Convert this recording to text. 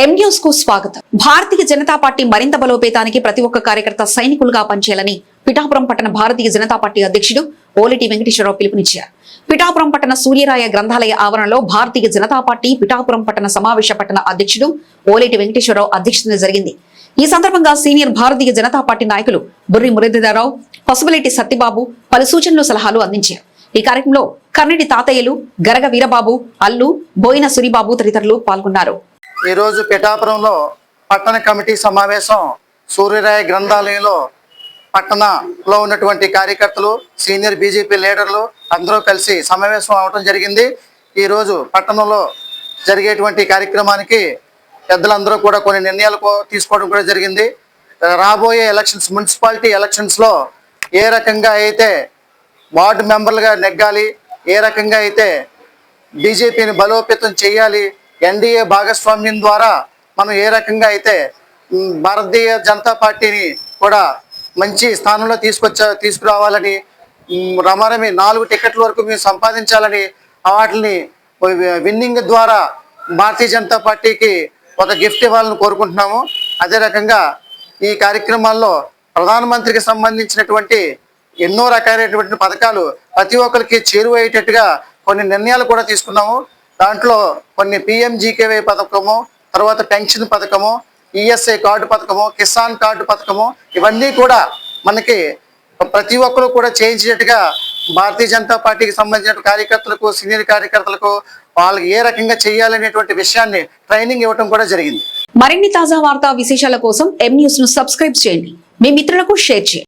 ఎం న్యూస్కు స్వాగతం. భారతీయ జనతా పార్టీ మరింత బలోపేతానికి ప్రతి ఒక్క కార్యకర్త సైనికులుగా పనిచేయాలని పిఠాపురం పట్టణ భారతీయ జనతా పార్టీ అధ్యక్షుడు ఓలిటి వెంకటేశ్వరరావు పిలుపునిచ్చారు. పిఠాపురం పట్టణ సూర్యరాయ గ్రంథాలయ ఆవరణలో భారతీయ జనతా పార్టీ పిఠాపురం పట్టణ సమావేశ పట్టణ అధ్యక్షుడు ఓలేటి వెంకటేశ్వరరావు అధ్యక్షతన జరిగింది. ఈ సందర్భంగా సీనియర్ భారతీయ జనతా పార్టీ నాయకులు బుర్రి మురళీధరరావు పసుపులేటి సత్యబాబు పలు సూచనలు సలహాలు అందించారు. ఈ కార్యక్రమంలో కర్ణిటి తాతయ్యలు గరగ వీరబాబు అల్లు బోయిన సురిబాబు తదితరులు పాల్గొన్నారు. ఈరోజు పిఠాపురంలో పట్టణ కమిటీ సమావేశం సూర్యరాయ గ్రంథాలయంలో పట్టణలో ఉన్నటువంటి కార్యకర్తలు సీనియర్ బీజేపీ లీడర్లు అందరూ కలిసి సమావేశం అవడం జరిగింది. ఈరోజు పట్టణంలో జరిగేటువంటి కార్యక్రమానికి పెద్దలందరూ కూడా కొన్ని నిర్ణయాలు తీసుకోవడం కూడా జరిగింది. రాబోయే ఎలక్షన్స్ మున్సిపాలిటీ ఎలక్షన్స్లో ఏ రకంగా అయితే వార్డు మెంబర్లుగా నెగ్గాలి ఏ రకంగా అయితే బీజేపీని బలోపేతం చేయాలి ఎన్డీఏ భాగస్వామ్యం ద్వారా మనం ఏ రకంగా అయితే భారతీయ జనతా పార్టీని కూడా మంచి స్థానంలో తీసుకొచ్చా తీసుకురావాలని రమారమి నాలుగు టికెట్ల వరకు మేము సంపాదించాలని వాటిని విన్నింగ్ ద్వారా భారతీయ జనతా పార్టీకి ఒక గిఫ్ట్ ఇవ్వాలని కోరుకుంటున్నాము. అదే రకంగా ఈ కార్యక్రమాల్లో ప్రధానమంత్రికి సంబంధించినటువంటి ఎన్నో రకాలైనటువంటి పథకాలు ప్రతి ఒక్కరికి చేరువయ్యేటట్టుగా కొన్ని నిర్ణయాలు కూడా తీసుకున్నాము. దాంట్లో కొన్ని పిఎంజీకేవై పథకము తర్వాత పెన్షన్ పథకము ఈఎస్ఐ కార్డు పథకము కిసాన్ కార్డు పథకము ఇవన్నీ కూడా మనకి ప్రతి ఒక్కరు కూడా చేయించినట్టుగా భారతీయ జనతా పార్టీకి సంబంధించిన కార్యకర్తలకు సీనియర్ కార్యకర్తలకు వాళ్ళకి ఏ రకంగా చేయాలనేటువంటి విషయాన్ని ట్రైనింగ్ ఇవ్వడం కూడా జరిగింది. మరిన్ని తాజా వార్తా విశేషాల కోసం ఎం న్యూస్ను సబ్స్క్రైబ్ చేయండి. మీ మిత్రులకు షేర్ చేయండి.